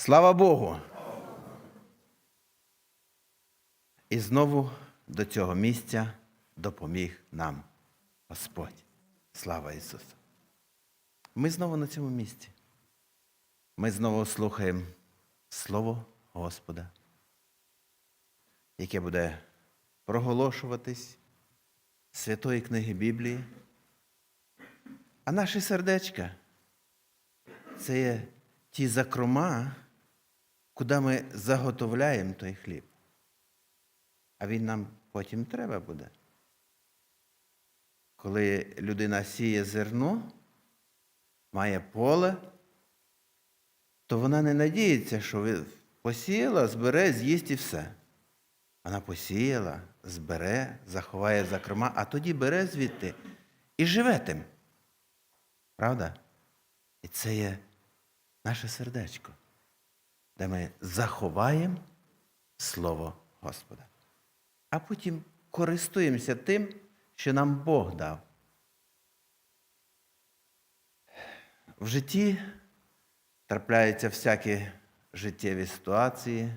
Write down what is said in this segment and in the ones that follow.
Слава Богу! І знову до цього місця допоміг нам Господь. Слава Ісусу! Ми знову на цьому місці. Ми знову слухаємо Слово Господа, яке буде проголошуватись Святої книги Біблії. А наші сердечка це є ті закрома, куди ми заготовляємо той хліб. А він нам потім треба буде. Коли людина сіє зерно, має поле, то вона не надіється, що посіяла, збере, з'їсть і все. Вона посіяла, збере, заховає закрома, а тоді бере звідти і живе тим. Правда? І це є наше сердечко, де ми заховаємо Слово Господа. А потім користуємося тим, що нам Бог дав. В житті трапляються всякі життєві ситуації.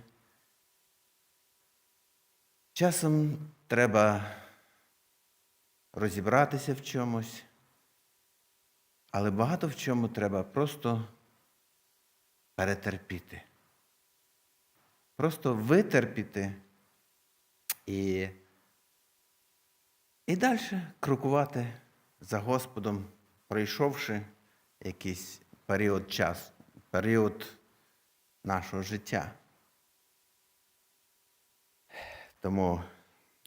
Часом треба розібратися в чомусь, але багато в чому треба просто перетерпіти. Просто витерпіти і, і далі крокувати за Господом, пройшовши якийсь період часу, період нашого життя. Тому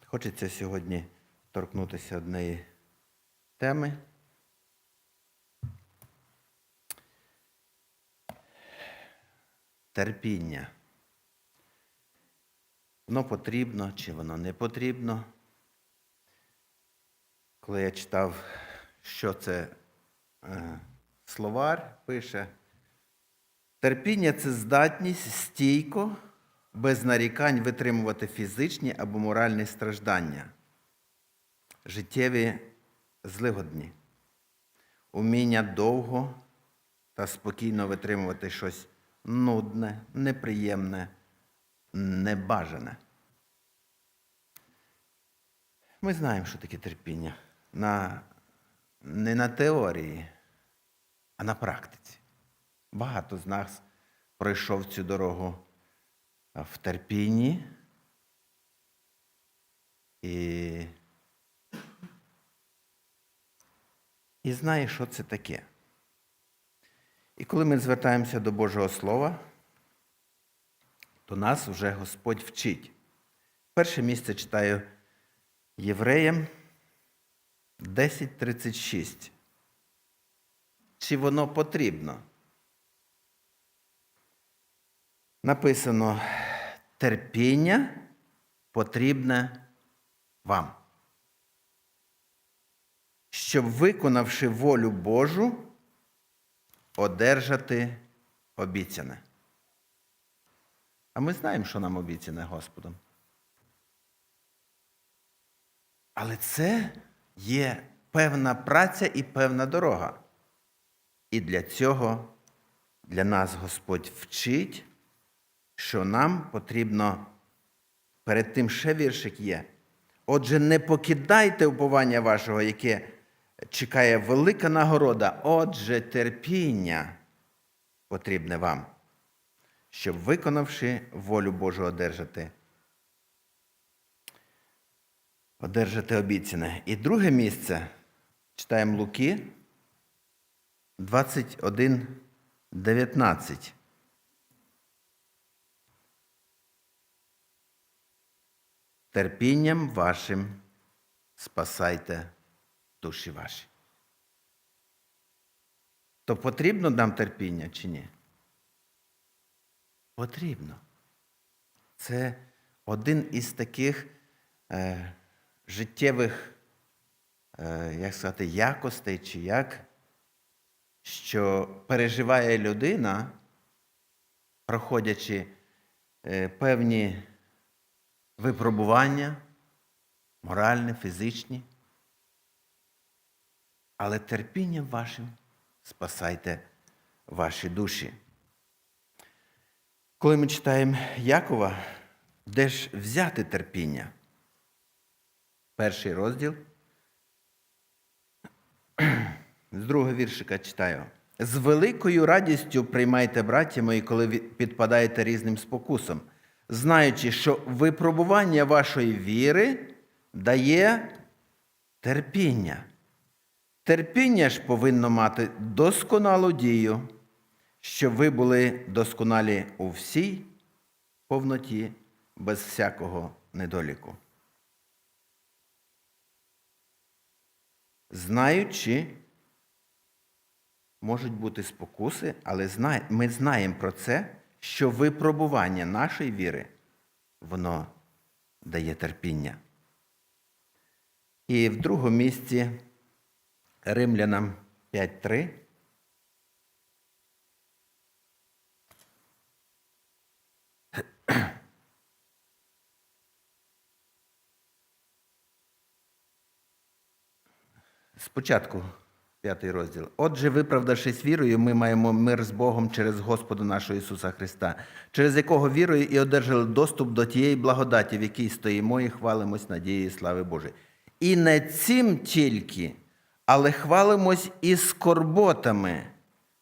хочеться сьогодні торкнутися однієї теми. Терпіння. Воно потрібно чи воно не потрібно. Коли я читав, що це е, словар пише, терпіння це здатність стійко, без нарікань витримувати фізичні або моральні страждання, життєві злигодні, уміння довго та спокійно витримувати щось нудне, неприємне, небажане. Ми знаємо, що таке терпіння. На, не на теорії, а на практиці. Багато з нас пройшов цю дорогу в терпінні. І, і знає, що це таке. І коли ми звертаємося до Божого Слова, то нас вже Господь вчить. Перше місце читаю Євреям 10.36. Чи воно потрібно? Написано терпіння потрібне вам. Щоб, виконавши волю Божу, одержати обіцяне. А ми знаємо, що нам обіцяне Господом. Але це є певна праця і певна дорога. І для цього для нас Господь вчить, що нам потрібно перед тим ще віршик є. Отже, не покидайте уповання вашого, яке чекає велика нагорода. Отже, терпіння потрібне вам, щоб, виконавши волю Божу, одержати. Одержати обіцяне. І друге місце читаємо Луки 21, 19. Терпінням вашим спасайте душі ваші. То потрібно нам терпіння чи ні? Потрібно. Це один із таких е, життєвих, е, як сказати, якостей чи як, що переживає людина, проходячи е, певні випробування, моральні, фізичні. Але терпінням вашим спасайте ваші душі. Коли ми читаємо Якова, де ж взяти терпіння? Перший розділ. З другого віршика читаю. З великою радістю приймайте, браття мої, коли підпадаєте різним спокусам, знаючи, що випробування вашої віри дає терпіння. Терпіння ж повинно мати досконалу дію, щоб ви були досконалі у всій повноті, без всякого недоліку. Знаючи, можуть бути спокуси, але ми знаємо про це, що випробування нашої віри, воно дає терпіння. І в другому місці Римлянам 5.3. Спочатку п'ятий розділ. Отже, виправдавшись вірою, ми маємо мир з Богом через Господа нашого Ісуса Христа, через якого вірою і одержали доступ до тієї благодаті, в якій стоїмо і хвалимось надією слави Божої. І не цим тільки, але хвалимось і скорботами,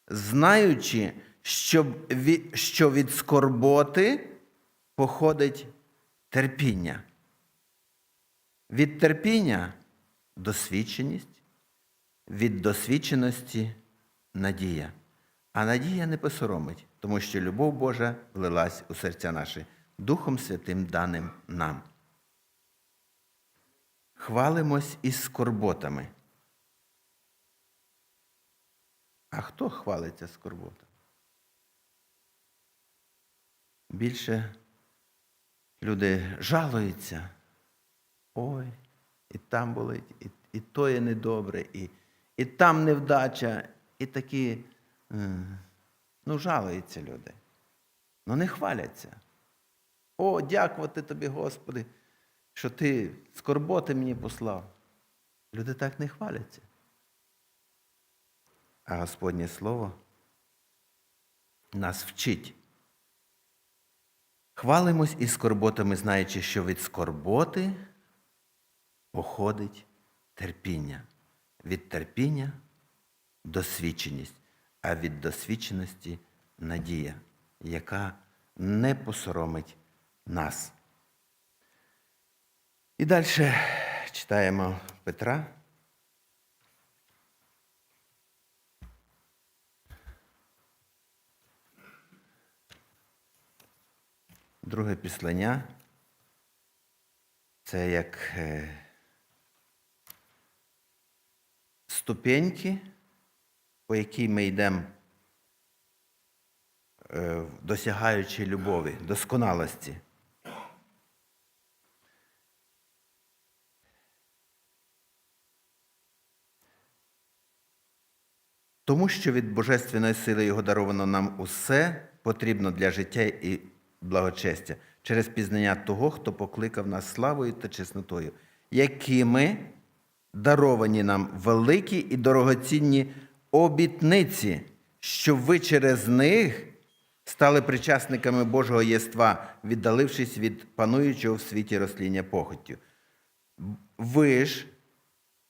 знаючи, що від скорботи походить терпіння. Від терпіння досвідченість, від досвідченості надія. А надія не посоромить, тому що любов Божа влилась у серця наші Духом Святим даним нам. Хвалимось із скорботами. А хто хвалиться скорботами? Більше люди жалуються. Ой, і там болить, і, і то є недобре, і, і там невдача, і такі, е, ну, жалуються люди. Ну не хваляться. О, дякувати тобі, Господи, що ти скорботи мені послав. Люди так не хваляться. А Господнє Слово нас вчить. Хвалимось із скорботами, знаючи, що від скорботи походить терпіння. Від терпіння досвідченість, а від досвідченості надія, яка не посоромить нас. І далі читаємо Петра. Друге післання. Це як е, ступеньки, по якій ми йдемо, е, досягаючи любові, досконалості. Тому що від Божественної сили Його даровано нам усе потрібно для життя і благочестя через пізнання того, хто покликав нас славою та чеснотою, якими даровані нам великі і дорогоцінні обітниці, щоб ви через них стали причасниками Божого єства, віддалившись від пануючого в світі розтління похоттю. Ви ж,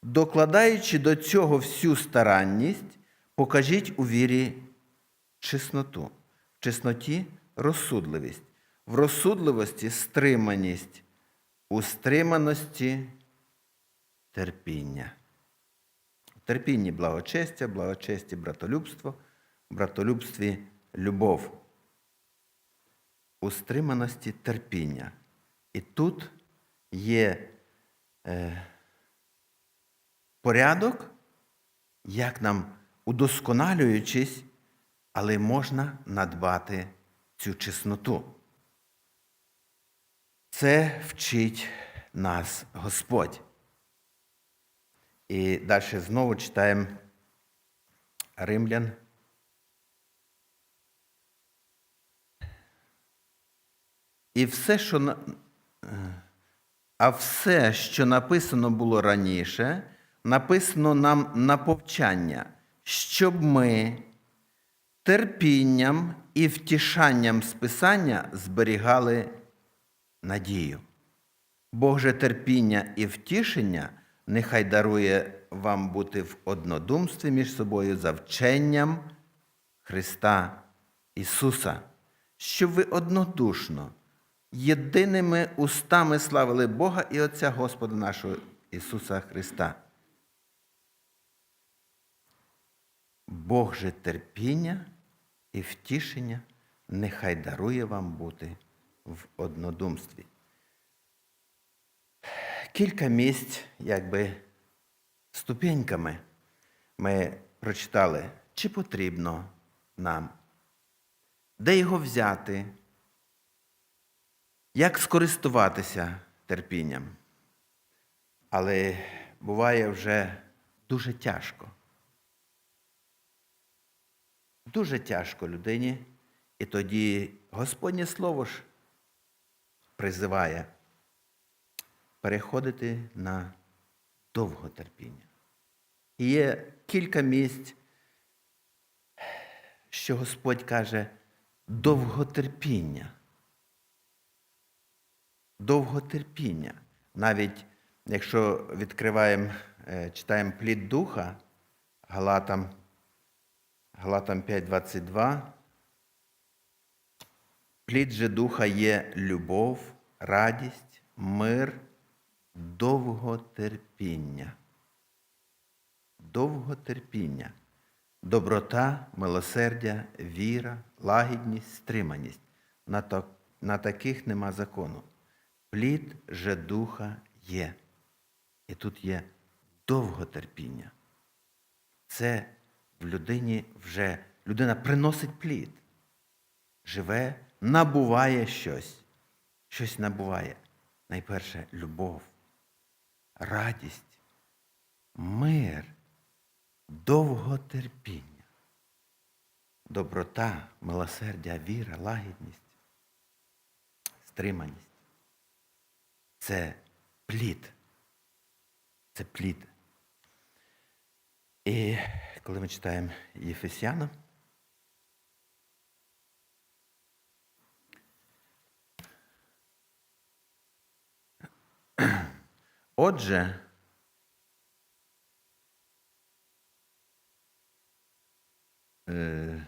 докладаючи до цього всю старанність, покажіть у вірі чесноту, в чесноті розсудливість, в розсудливості стриманість, у стриманості терпіння. В терпінні благочестя, благочесті братолюбство, в братолюбстві любов. У стриманості терпіння. І тут є е, порядок, як нам, удосконалюючись, але можна надбати цю чесноту. Це вчить нас Господь. І далі знову читаємо Римлян. І все, що а все, що написано було раніше, написано нам на повчання, щоб ми, терпінням і втішанням списання зберігали надію. Бог же терпіння і втішення нехай дарує вам бути в однодумстві між собою за вченням Христа Ісуса, щоб ви однодушно, єдиними устами славили Бога і Отця Господа нашого Ісуса Христа. Бог же терпіння і втішення нехай дарує вам бути в однодумстві. Кілька місць, якби ступеньками ми прочитали, чи потрібно нам, де його взяти, як скористуватися терпінням. Але буває вже дуже тяжко. Дуже тяжко людині, і тоді Господнє Слово ж призиває переходити на довготерпіння. І є кілька місць, що Господь каже довготерпіння. Довготерпіння. Навіть якщо відкриваємо, е, читаємо плід духа Галатам, Галатам 5.22, плід же духа є любов, радість, мир, довготерпіння. Довготерпіння, доброта, милосердя, віра, лагідність, стриманість. На, то, на таких нема закону. Плід же духа є. І тут є довготерпіння. Це в людині вже людина приносить плід, живе, набуває щось. Щось набуває. Найперше любов, радість, мир, довготерпіння, доброта, милосердя, віра, лагідність, стриманість. Це плід. Це плід. І коли ми читаємо Єфесянам, Отже, е,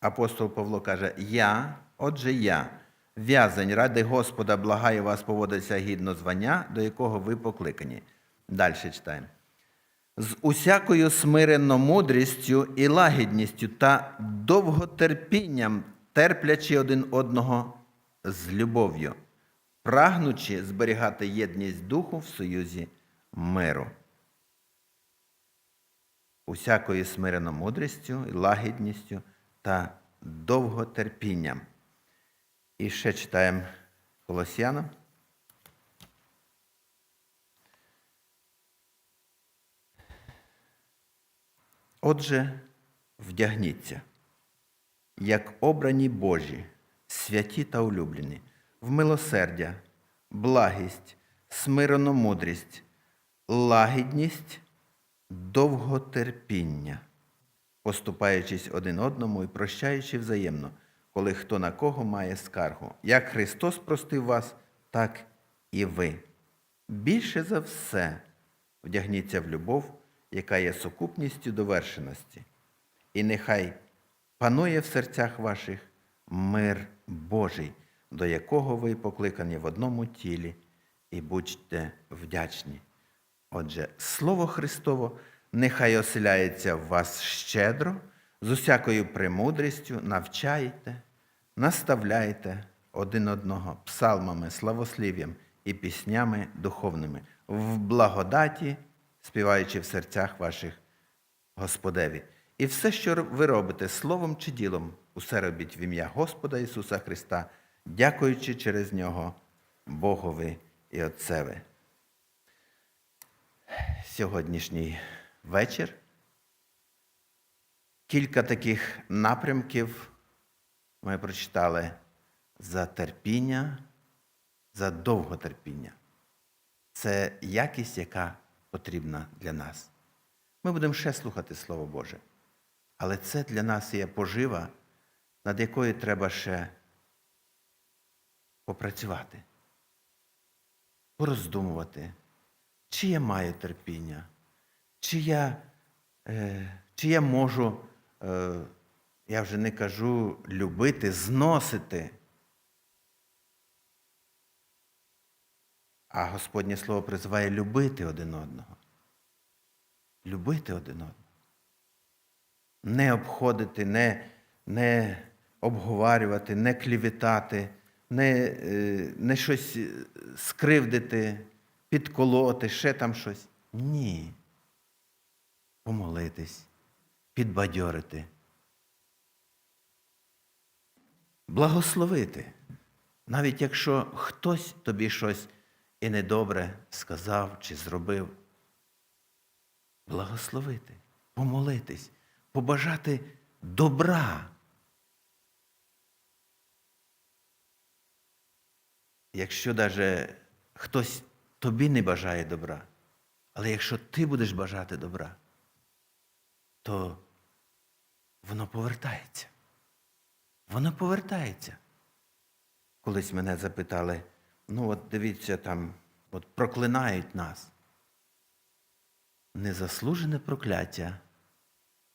апостол Павло каже, я, отже я, в'язень ради Господа благаю вас поводитися гідно звання, до якого ви покликані. Далі читаємо. З усякою смиренно мудрістю і лагідністю та довготерпінням, терплячи один одного з любов'ю, прагнучи зберігати єдність духу в союзі миру. Усякою смиренно мудрістю лагідністю та довготерпінням. І ще читаємо Колосянам. Отже, вдягніться, як обрані Божі, святі та улюблені, в милосердя, благість, смиренномудрість, лагідність, довготерпіння, поступаючись один одному і прощаючи взаємно, коли хто на кого має скаргу. Як Христос простив вас, так і ви. Більше за все вдягніться в любов, яка є сукупністю довершеності, і нехай панує в серцях ваших мир Божий, до якого ви покликані в одному тілі, і будьте вдячні. Отже, Слово Христово нехай оселяється в вас щедро, з усякою премудрістю навчайте, наставляйте один одного псалмами, славослів'ям і піснями духовними, в благодаті, співаючи в серцях ваших Господеві. І все, що ви робите словом чи ділом, усе робіть в ім'я Господа Ісуса Христа, дякуючи через Нього Богові і Отцеві. Сьогоднішній вечір. Кілька таких напрямків ми прочитали за терпіння, за довготерпіння. Це якість, яка потрібна для нас. Ми будемо ще слухати Слово Боже. Але це для нас є пожива, над якою треба ще попрацювати, пороздумувати, чи я маю терпіння, чи я, е, чи я можу, е, я вже не кажу любити, зносити. А Господнє Слово призиває любити один одного. Любити один одного. Не обходити, не, не обговорювати, не клівітати, не, е, не щось е, скривдити, підколоти, ще там щось. Ні. Помолитись, підбадьорити. Благословити. Навіть якщо хтось тобі щось і недобре сказав чи зробив, благословити, помолитись, побажати добра. Якщо навіть хтось тобі не бажає добра, але якщо ти будеш бажати добра, то воно повертається. Воно повертається. Колись мене запитали, ну от дивіться, там, от проклинають нас. Незаслужене прокляття,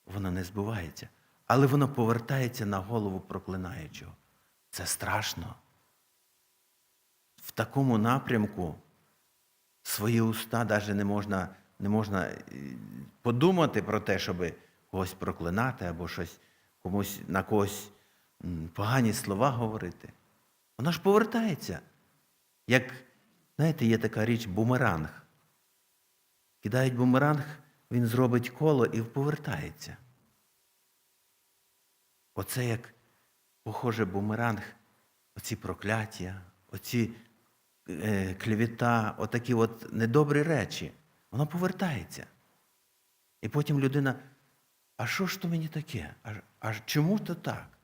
воно не збувається, але воно повертається на голову проклинаючого. Це страшно. В такому напрямку свої уста навіть не можна, не можна е, подумати про те, щоб когось проклинати або щось комусь на когось погані слова говорити. Воно ж повертається. Як, знаєте, є така річ бумеранг. Кидають бумеранг, він зробить коло і повертається. Оце як похоже бумеранг, оці прокляття, оці клівіта, отакі от недобрі речі. Воно повертається. І потім людина, а що ж то мені таке? А, а чому то так?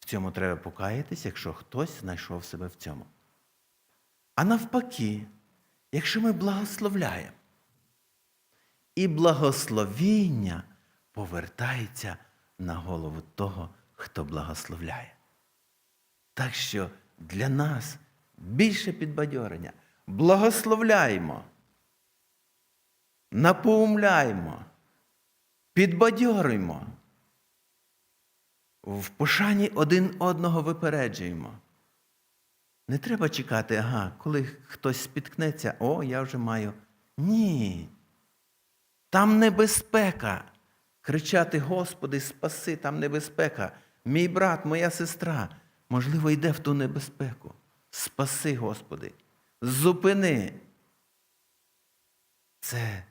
В цьому треба покаятись, якщо хтось знайшов себе в цьому. А навпаки, якщо ми благословляємо, і благословіння повертається на голову того, хто благословляє. Так що для нас більше підбадьорення. Благословляємо, напоумляємо, підбадьорюємо. В пошані один одного випереджуємо. Не треба чекати, ага, коли хтось спіткнеться, о, я вже маю. Ні. Там небезпека. Кричати, Господи, спаси, там небезпека. Мій брат, моя сестра, можливо, йде в ту небезпеку. Спаси, Господи. Зупини. Це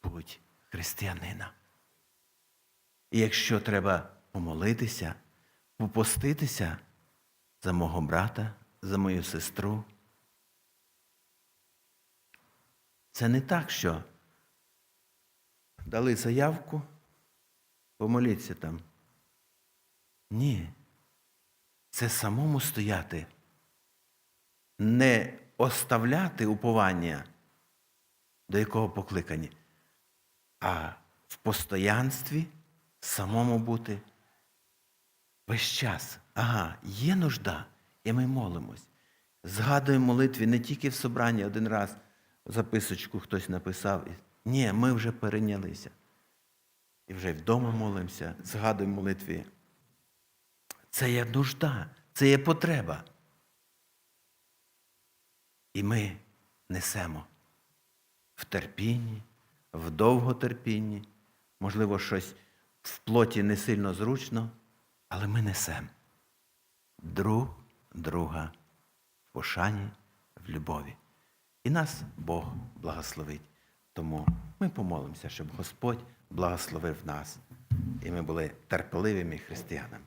путь християнина. І якщо треба помолитися, попоститися за мого брата, за мою сестру, це не так, що дали заявку, помоліться там. Ні. Це самому стояти, не оставляти уповання, до якого покликані, а в постоянстві самому бути весь час. Ага, є нужда, і ми молимось. Згадуємо молитві не тільки в собранні один раз записочку хтось написав. Ні, ми вже перейнялися. І вже вдома молимося, згадуємо молитві. Це є нужда, це є потреба. І ми несемо в терпінні, в довготерпінні, можливо, щось в плоті не сильно зручно, але ми несемо друг друга в пошані, в любові. І нас Бог благословить. Тому ми помолимося, щоб Господь благословив нас, і ми були терпеливими християнами.